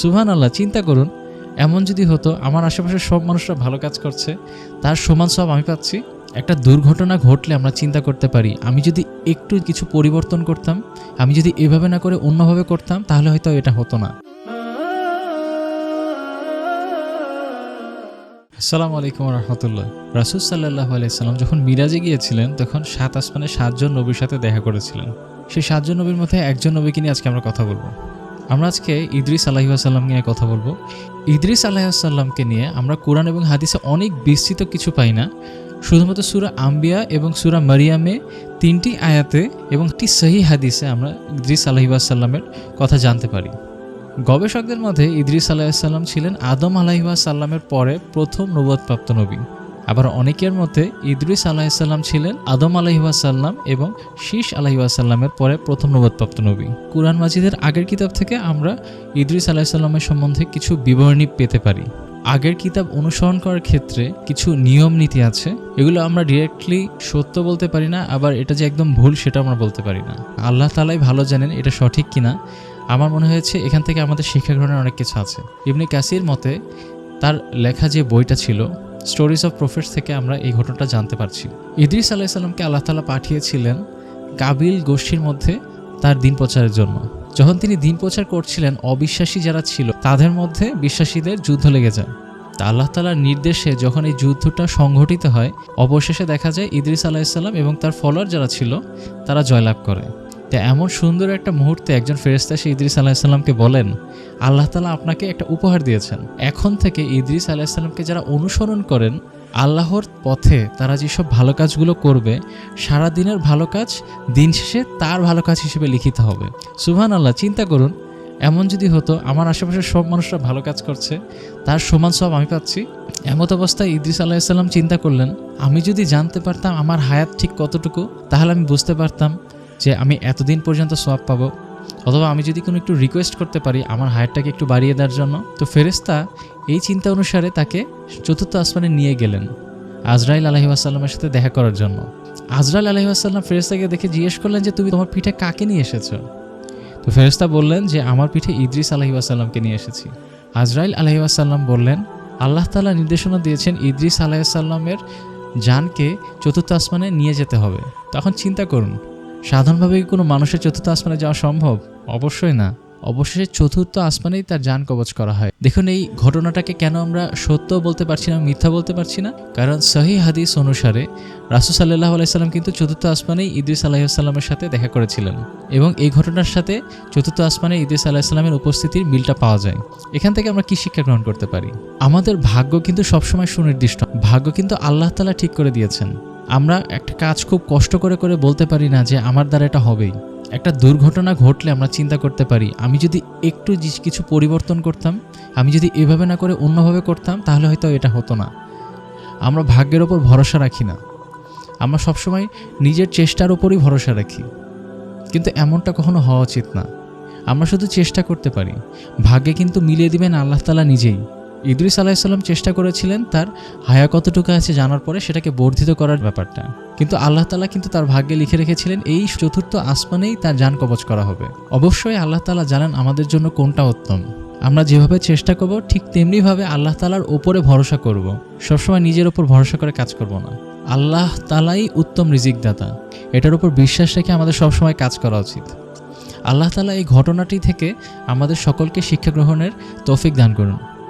সুহান আল্লাহ চিন্তা করুন, এমন যদি হতো, আমার আশেপাশের সব মানুষরা ভালো কাজ করছে, তার সমান সব আমি পাচ্ছি। একটা দুর্ঘটনা ঘটলে আমরা চিন্তা করতে পারি, আমি যদি একটু কিছু পরিবর্তন করতাম, আমি যদি এভাবে না করে অন্যভাবে করতাম, তাহলে হয়তো এটা হতো না। আসসালামু আলাইকুম রহমতুল্লাহ রাসুল সাল্লাহ আলাইসাল্লাম যখন মিরাজে গিয়েছিলেন, তখন সাত আসমানে সাতজন নবীর সাথে দেখা করেছিলেন। সেই সাতজন নবীর মধ্যে একজন নবীকে নিয়ে আজকে আমরা কথা বলব। আমরা আজকে ইদ্রিস আলাহিসাল্লামকে নিয়ে কথা বলব। ইদ্রিস আলাহিসাল্লামকে নিয়ে আমরা কোরআন এবং হাদিসে অনেক বিস্তৃত কিছু পাই না। শুধুমাত্র সুরা আম্বিয়া এবং সুরা মারিয়ামে তিনটি আয়াতে এবং একটি সহি হাদিসে আমরা ইদ্রিস আলাহিসাল্লামের কথা জানতে পারি। গবেষকদের মধ্যে ইদ্রিস আলাহিসাল্লাম ছিলেন আদম আলাহিসাল্লামের পরে প্রথম নবদপ্রাপ্ত নবী। আবার অনেকের মতে ইদ্রিস আলাহিসাল্লাম ছিলেন, আদম আলাহিসাল্লাম এবং শীষ আলাহিসাল্লামের পরে প্রথম নবদপ্রাপ্ত নবী। কুরআন মাজিদের আগের কিতাব থেকে আমরা ইদ্রিস আলাহিসাল্লামের সম্বন্ধে কিছু বিবরণী পেতে পারি। আগের কিতাব অনুসরণ করার ক্ষেত্রে কিছু নিয়ম নীতি আছে, এগুলো আমরা ডিরেক্টলি সত্য বলতে পারি না, আবার এটা যে একদম ভুল সেটা আমরা বলতে পারি না। আল্লাহ তালাই ভালো জানেন এটা সঠিক কিনা। আমার মনে হয়েছে এখান থেকে আমাদের শিক্ষা গ্রহণের অনেক কিছু আছে। ইবনে কাসির মতে তার লেখা যে বইটা ছিল স্টোরিজ অফ প্রফেটস থেকে আমরা এই ঘটনাটা জানতে পারছি। ইদ্রিস আলাইসাল্লামকে আল্লাহ তালা পাঠিয়েছিলেন কাবিল গোষ্ঠীর মধ্যে তার দিন প্রচারের জন্য। যখন তিনি দিন প্রচার করছিলেন, অবিশ্বাসী যারা ছিল, তাদের মধ্যে বিশ্বাসীদের যুদ্ধ লেগে যায়। তা আল্লাহ তালার নির্দেশে যখন এই যুদ্ধটা সংঘটিত হয়, অবশেষে দেখা যায় ইদ্রিস আলাইসাল্লাম এবং তার ফলোয়ার যারা ছিল, তারা জয়লাভ করে। তা এমন সুন্দর একটা মুহূর্তে একজন ফেরেস্তা সে ইদ্রিস আলাহিসাল্লামকে বলেন, আল্লাহ তালা আপনাকে একটা উপহার দিয়েছেন। এখন থেকে ইদ্রিস আলাহিসাল্লামকে যারা অনুসরণ করেন, আল্লাহর পথে তারা যেসব ভালো কাজগুলো করবে সারা দিনের ভালো কাজ দিন শেষে তার ভালো কাজ হিসেবে লিখিত হবে। সুবহান আল্লাহ চিন্তা করুন, এমন যদি হতো আমার আশেপাশের সব মানুষরা ভালো কাজ করছে, তার সমান সব আমি পাচ্ছি। এমত অবস্থায় ইদ্রিস আলাহিসাল্লাম চিন্তা করলেন, আমি যদি জানতে পারতাম আমার হায়াত ঠিক কতটুকু, তাহলে আমি বুঝতে পারতাম যে আমি এতদিন পর্যন্ত সোয়াব পাবো। অথবা আমি যদি কোনো একটু রিকোয়েস্ট করতে পারি আমার হায়ারটাকে একটু বাড়িয়ে দেওয়ার জন্য। তো ফেরেস্তা এই চিন্তা অনুসারে তাকে চতুর্থ আসমানে নিয়ে গেলেন আজরাইল আলহি আসাল্লামের সাথে দেখা করার জন্য। আজরাইল আলহি আসাল্লাম ফেরেস্তাকে দেখে জিজ্ঞেস করলেন যে, তুমি তোমার পিঠে কাকে নিয়ে এসেছ? তো ফেরেস্তা বললেন যে, আমার পিঠে ইদ্রিস আলহি আসাল্লামকে নিয়ে এসেছি। আজরাইল আলহি আসাল্লাম বললেন, আল্লাহ তালা নির্দেশনা দিয়েছেন ইদ্রিস আলাহিসাল্লামের জানকে চতুর্থ আসমানে নিয়ে যেতে হবে। তখন চিন্তা করুন সাধারণভাবে কোনো মানুষের চতুর্থ আসমানে যাওয়া সম্ভব? অবশ্যই না। অবশেষে চতুর্থ আসমানেই তার যান কবচ করা হয়। দেখুন, এই ঘটনাটাকে কেন আমরা সত্য বলতে পারছি না, মিথ্যা বলতে পারছি না? কারণ সহি হাদিস অনুসারে রাসু সাল্লাহ আলাইসাল্লাম কিন্তু চতুর্থ আসমানেই ইদ্রিস আলাহিসাল্লামের সাথে দেখা করেছিলেন এবং এই ঘটনার সাথে চতুর্থ আসমানে ইদ্রিস আলাহিসাল্লামের উপস্থিতির মিলটা পাওয়া যায়। এখান থেকে আমরা কি শিক্ষা গ্রহণ করতে পারি? আমাদের ভাগ্য কিন্তু সবসময় সুনির্দিষ্ট। ভাগ্য কিন্তু আল্লাহ তালা ঠিক করে দিয়েছেন। আমরা একটা কাজ খুব কষ্ট করে করে বলতে পারি না যে আমার দ্বারা এটা হবেই। একটা দুর্ঘটনা ঘটলে আমরা চিন্তা করতে পারি, আমি যদি একটু কিছু পরিবর্তন করতাম, আমি যদি এভাবে না করে অন্যভাবে করতাম, তাহলে হয়তো এটা হতো না। আমরা ভাগ্যের ওপর ভরসা রাখি না। আমরা সবসময় নিজের চেষ্টার ওপরই ভরসা রাখি। কিন্তু এমনটা কখনো হওয়া উচিত না। আমরা শুধু চেষ্টা করতে পারি। ভাগ্যে কিন্তু মিলিয়ে দিবেন আল্লাহ তালা নিজেই। ইদ্রিস আলাহিসাল্লাম চেষ্টা করেছিলেন তার হায়া কতটুকু আছে জানার পরে সেটাকে বর্ধিত করার ব্যাপারটা। কিন্তু আল্লাহ তালা কিন্তু তার ভাগ্যে লিখে রেখেছিলেন, এই চতুর্থ আসমানেই তার যান কবচ করা হবে। অবশ্যই আল্লাহ তালা জানেন আমাদের জন্য কোনটা উত্তম। আমরা যেভাবে চেষ্টা করব, ঠিক তেমনিভাবে আল্লাহ তালার ওপরে ভরসা করব। সবসময় নিজের ওপর ভরসা করে কাজ করব না। আল্লাহ তালাই উত্তম রিজিক দাতা এটার উপর বিশ্বাস রেখে আমাদের সবসময় কাজ করা উচিত। আল্লাহ তালা এই ঘটনাটি থেকে আমাদের সকলকে শিক্ষা গ্রহণের তৌফিক দান করুন।